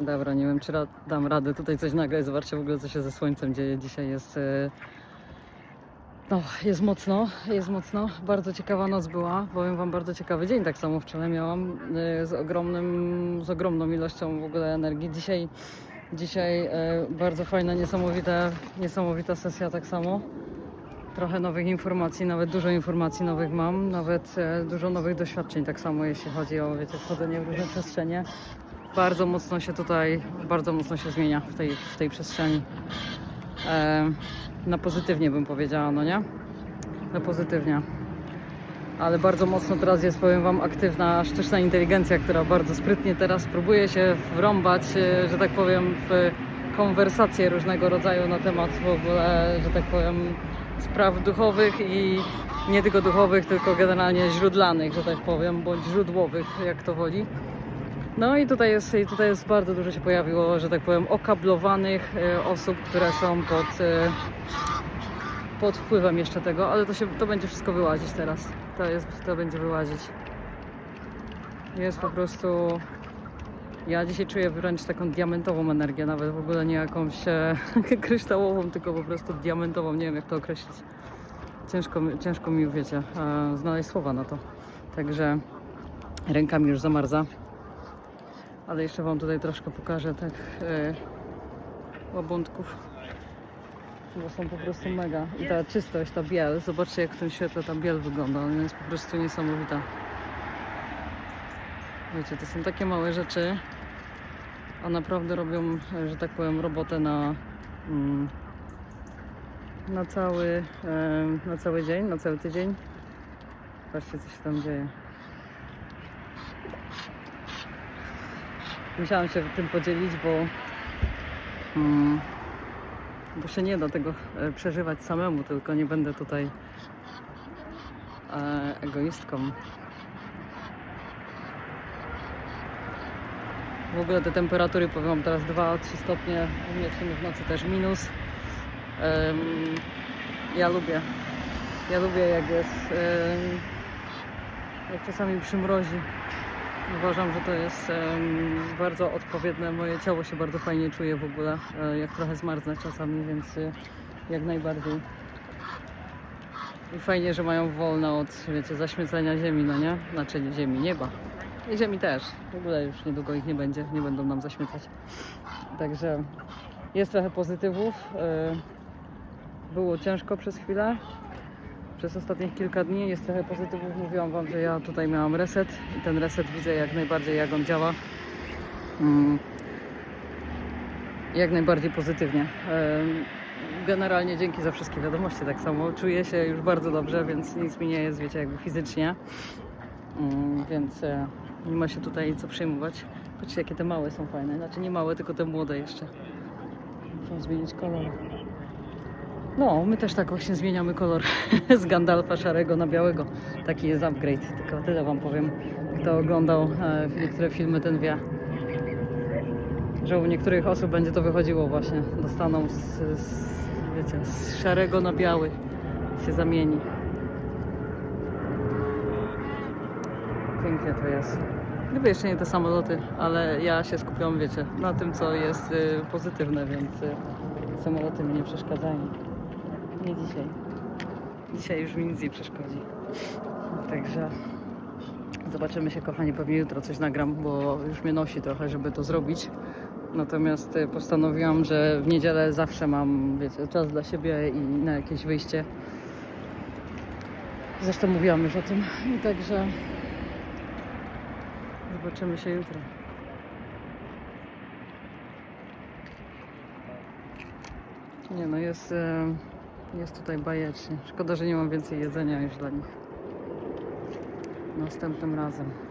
Dobra, nie wiem czy ra- dam radę tutaj coś nagrać. Zobaczcie w ogóle co się ze słońcem dzieje. Dzisiaj jest... e, No, jest mocno, jest mocno. Bardzo ciekawa noc była. Powiem Wam, bardzo ciekawy dzień tak samo wczoraj miałam e, z ogromnym, z ogromną ilością w ogóle energii. Dzisiaj, dzisiaj e, bardzo fajna, niesamowita, niesamowita sesja tak samo. Trochę nowych informacji, nawet dużo informacji nowych mam, nawet dużo nowych doświadczeń tak samo jeśli chodzi o wiecie, wchodzenie w różne przestrzenie. Bardzo mocno się tutaj, bardzo mocno się zmienia w tej, w tej przestrzeni. E, na pozytywnie bym powiedziała, no nie? Na pozytywnie. Ale bardzo mocno teraz jest, powiem Wam, aktywna sztuczna inteligencja, która bardzo sprytnie teraz próbuje się wrąbać, e, że tak powiem, w konwersacje różnego rodzaju na temat w ogóle, że tak powiem, spraw duchowych i nie tylko duchowych, tylko generalnie źródlanych, że tak powiem, bądź źródłowych, jak to woli. No i tutaj jest, i tutaj jest bardzo dużo się pojawiło, że tak powiem, okablowanych e, osób, które są pod, e, pod wpływem jeszcze tego, ale to, się, to będzie wszystko wyłazić teraz. To, jest, to będzie wyłazić. Jest po prostu. Ja dzisiaj czuję wręcz taką diamentową energię, nawet w ogóle nie jakąś e, kryształową, tylko po prostu diamentową. Nie wiem jak to określić. Ciężko, ciężko mi, wiecie, znaleźć słowa na to. Także ręka mi już zamarza. Ale jeszcze Wam tutaj troszkę pokażę tak łabuntków. Bo są po prostu mega. I ta czystość, ta biel, zobaczcie jak w tym świetle ta biel wygląda. Ona jest po prostu niesamowita. Wiecie, to są takie małe rzeczy, a naprawdę robią, e, że tak powiem, robotę na, mm, na, cały, e, na cały dzień, na cały tydzień. Patrzcie, co się tam dzieje. Musiałam się tym podzielić, bo, mm, bo się nie da tego e, przeżywać samemu, tylko nie będę tutaj e, egoistką. W ogóle te temperatury, powiem teraz 2-3 stopnie, u mnie w nocy też minus. Em, ja lubię, ja lubię jak jest, em, jak czasami przymrozi. Uważam, że to jest bardzo odpowiednie. Moje ciało się bardzo fajnie czuje w ogóle, e, jak trochę zmarznę czasami, więc e, jak najbardziej. I fajnie, że mają wolne od, wiecie, zaśmiecenia ziemi, no nie? Znaczy ziemi, nieba. I ziemi też. W ogóle już niedługo ich nie będzie, nie będą nam zaśmiecać. Także jest trochę pozytywów. e, Było ciężko przez chwilę, przez ostatnich kilka dni jest trochę pozytywów. Mówiłam Wam, że ja tutaj miałam reset i ten reset widzę jak najbardziej, jak on działa. Mm. Jak najbardziej pozytywnie. Generalnie dzięki za wszystkie wiadomości tak samo. Czuję się już bardzo dobrze, więc nic mi nie jest, wiecie, jakby fizycznie. Mm, Więc e, nie ma się tutaj co przejmować. Patrzcie, jakie te małe są fajne. Znaczy nie małe, tylko te młode jeszcze. Muszę zmienić kolor. No, my też tak właśnie zmieniamy kolor z Gandalfa szarego na białego. Taki jest upgrade, tylko tyle wam powiem. Kto oglądał e, niektóre filmy, ten wie, że u niektórych osób będzie to wychodziło właśnie. Dostaną z, z, wiecie, z szarego na biały się zamieni. Pięknie to jest. Gdyby jeszcze nie te samoloty, ale ja się skupiam, wiecie, na tym, co jest y, pozytywne, więc y, samoloty mi nie przeszkadzają. Nie dzisiaj. Dzisiaj już mi nic nie przeszkodzi. Także zobaczymy się, kochani, pewnie jutro coś nagram, bo już mnie nosi trochę, żeby to zrobić. Natomiast y, postanowiłam, że w niedzielę zawsze mam, wiecie, czas dla siebie i na jakieś wyjście. Zresztą mówiłam już o tym. I także zobaczymy się jutro. Nie no, jest, e, jest tutaj bajecznie. Szkoda, że nie mam więcej jedzenia już dla nich. Następnym razem.